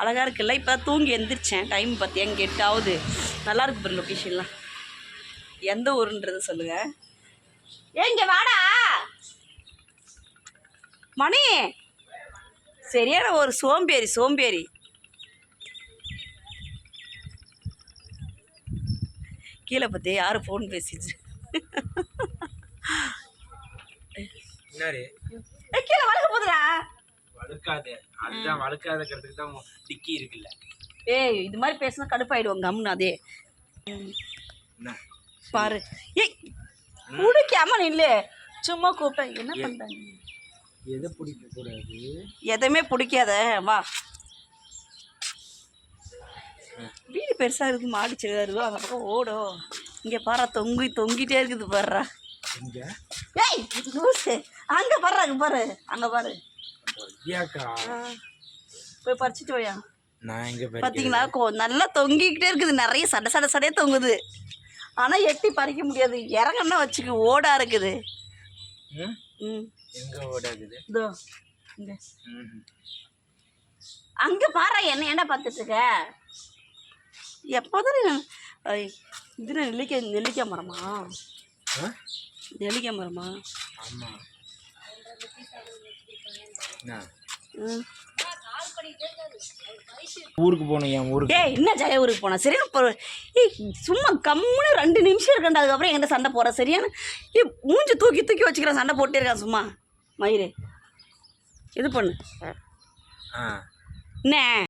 அழகாக இருக்குல்ல? இப்போ தான் தூங்கி எந்திரிச்சேன். டைம் பார்த்தியா இங்கே எட்டு ஆகுது நல்லா இருக்கு பாரு லொக்கேஷன்லாம் எந்த ஊருன்றது சொல்லுங்க. ஏ இங்கே வாடா. மணி. சரியான ஒரு சோம்பேறி சோம்பேறி. கீழே பார்த்து யார் ஃபோன் பேசிச்சு கீழே வழுக்காத. அதுதான் வழுக்காதக்கிறதுக்கு தான் டிக்கி இருக்குல்ல. ஏய் இது மாதிரி பேசினா கடுப்பாயிடுவோம் கம்னு அதே. பாரு. ஏய் குடிக்காம நில்லு. சும்மா கூப்பிட்டேன் என்ன பண்ணுறாங்க எதை பிடிக்க கூடாது? எதுவுமே பிடிக்காத. வா. வீடு பெருசாக இருக்குது மாடி செடியாக இருக்குது. அந்த பக்கம் ஓடும் இங்கே பாரு தொங்கி தொங்கிட்டே இருக்குது எங்க? ஏய் அங்கே பாரு அங்கே பாரு. அங்கே பாரு. போய் பறிச்சுட்டு போயா நான் எங்க நல்லா தொங்கிக்கிட்டே இருக்குது. நிறைய சடை சடை சடையே தொங்குது. ஆனால் எட்டி பறிக்க முடியாது. இறங்கன்னா வச்சுக்க ஓடா இருக்குது. எங்க ஓடாகுது இதோ இங்கே. அங்கே பாரு என்ன ஏன்டா பார்த்துட்டு இருக்க எப்போதும் இது நெல்லிக்காய் நெல்லிக்காய் மரமா? நெல்லிக்காய் மரமா? ஆமா. என்ன ம் ஊருக்கு என் ஊருக்கு. ஏய் என்ன ஜெய ஊருக்கு போனா? சரியான பொ ஏய் சும்மா கம்முன்னு ரெண்டு நிமிஷம் இருக்கண்டா அதுக்கப்புறம் என்கிட்ட சண்டை போகிற சரியான? ஏய் மூஞ்சி தூக்கி தூக்கி வச்சுக்கிறேன் சண்டை போட்டே இருக்கான் சும்மா? மயிறு. இது பண்ணு? ஆ. என்ன?